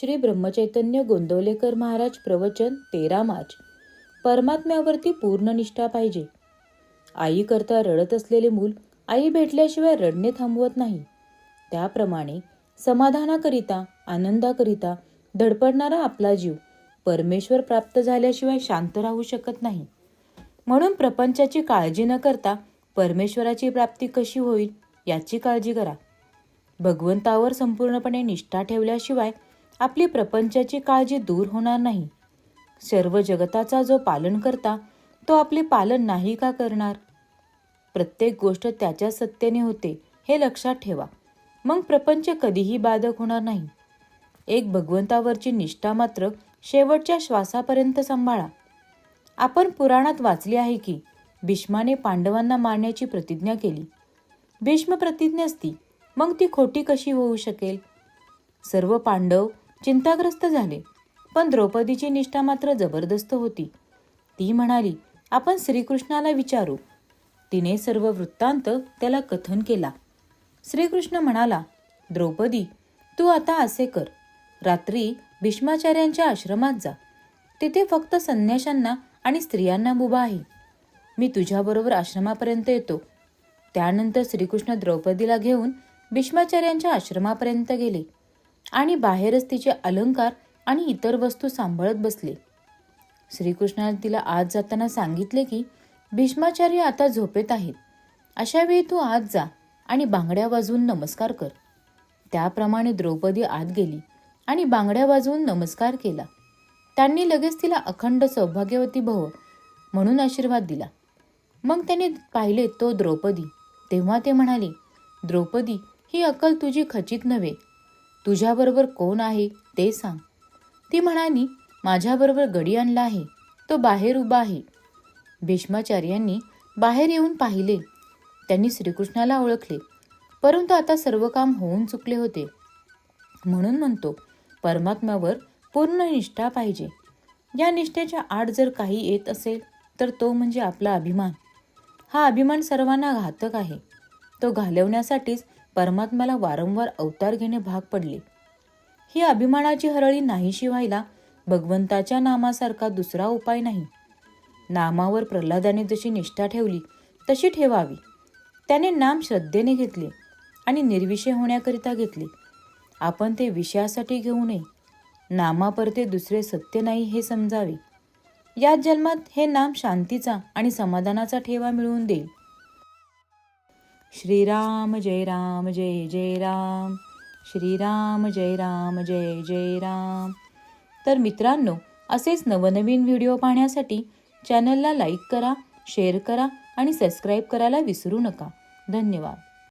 श्री ब्रह्मचैतन्य गोंदवलेकर महाराज प्रवचन तेरा मार्च. परमात्म्यावरती पूर्ण निष्ठा पाहिजे. आई करता रडत असलेले मूल आई भेटल्याशिवाय रडणे थांबवत नाही. त्याप्रमाणे समाधानाकरिता आनंदाकरिता धडपडणारा आपला जीव परमेश्वर प्राप्त झाल्याशिवाय शांत राहू शकत नाही. म्हणून प्रपंचाची काळजी न करता परमेश्वराची प्राप्ती कशी होईल याची काळजी करा. भगवंतावर संपूर्णपणे निष्ठा ठेवल्याशिवाय आपली प्रपंचाची काळजी दूर होणार नाही. सर्व जगताचा जो पालन करता तो आपले पालन नाही का करणार? प्रत्येक गोष्ट त्याच्या सत्तेने होते हे लक्षात ठेवा. मग प्रपंच कधीही बाधक होणार नाही. एक भगवंतावरची निष्ठा मात्र शेवटच्या श्वासापर्यंत सांभाळा. आपण पुराणात वाचले आहे की भीष्माने पांडवांना मारण्याची प्रतिज्ञा केली. भीष्म प्रतिज्ञा असती मग ती खोटी कशी होऊ शकेल? सर्व पांडव चिंताग्रस्त झाले. पण द्रौपदीची निष्ठा मात्र जबरदस्त होती. ती म्हणाली आपण श्रीकृष्णाला विचारू. तिने सर्व वृत्तांत त्याला कथन केला. श्रीकृष्ण म्हणाला द्रौपदी तू आता असे कर. रात्री भीष्माचार्यांच्या आश्रमात जा. तिथे फक्त संन्याशांना आणि स्त्रियांना मुभा आहे. मी तुझ्याबरोबर आश्रमापर्यंत येतो. त्यानंतर श्रीकृष्ण द्रौपदीला घेऊन भीष्माचार्यांच्या आश्रमापर्यंत गेले. आणि बाहेरच तिचे अलंकार आणि इतर वस्तू सांभाळत बसले. श्रीकृष्णाने तिला आत जाताना सांगितले की भीष्माचार्य आता झोपेत आहेत. अशा वेळी तू आत जा आणि बांगड्या वाजवून नमस्कार कर. त्याप्रमाणे द्रौपदी आत गेली आणि बांगड्या वाजवून नमस्कार केला. त्यांनी लगेच तिला अखंड सौभाग्यवती भव म्हणून आशीर्वाद दिला. मग त्याने पाहिले तो द्रौपदी. तेव्हा ते म्हणाले द्रौपदी ही अक्कल तुझी खचित नव्हे. तुझ्याबरोबर कोण आहे ते सांग. ती म्हणाली माझ्याबरोबर गडी आणला आहे. तो बाहेर उभा आहे. भीष्माचार्यांनी बाहेर येऊन पाहिले. त्यांनी श्रीकृष्णाला ओळखले. परंतु आता सर्व काम होऊन चुकले होते. म्हणून म्हणतो परमात्म्यावर पूर्ण निष्ठा पाहिजे. या निष्ठेच्या आड जर काही येत असेल तर तो म्हणजे आपला अभिमान. हा अभिमान सर्वांना घातक आहे. तो घालवण्यासाठीच परमात्म्याला वारंवार अवतार घेणे भाग पडले. ही अभिमानाची हरळी नाहीशी व्हायला भगवंताच्या नामासारखा दुसरा उपाय नाही. नामावर प्रल्हादाने जशी निष्ठा ठेवली तशी ठेवावी. त्याने नाम श्रद्धेने घेतले आणि निर्विषय होण्याकरिता घेतले. आपण ते विषयासाठी घेऊ नये. नामापरते दुसरे सत्य नाही हे समजावे. या जन्मात हे नाम शांतीचा आणि समाधानाचा ठेवा मिळवून देईल. श्रीराम जय राम जय जय राम. श्रीराम जय राम जय जय राम. तर मित्रांनो असेच नवनवीन व्हिडिओ पाहण्यासाठी चॅनलला लाईक करा शेअर करा आणि सबस्क्राईब करायला विसरू नका. धन्यवाद.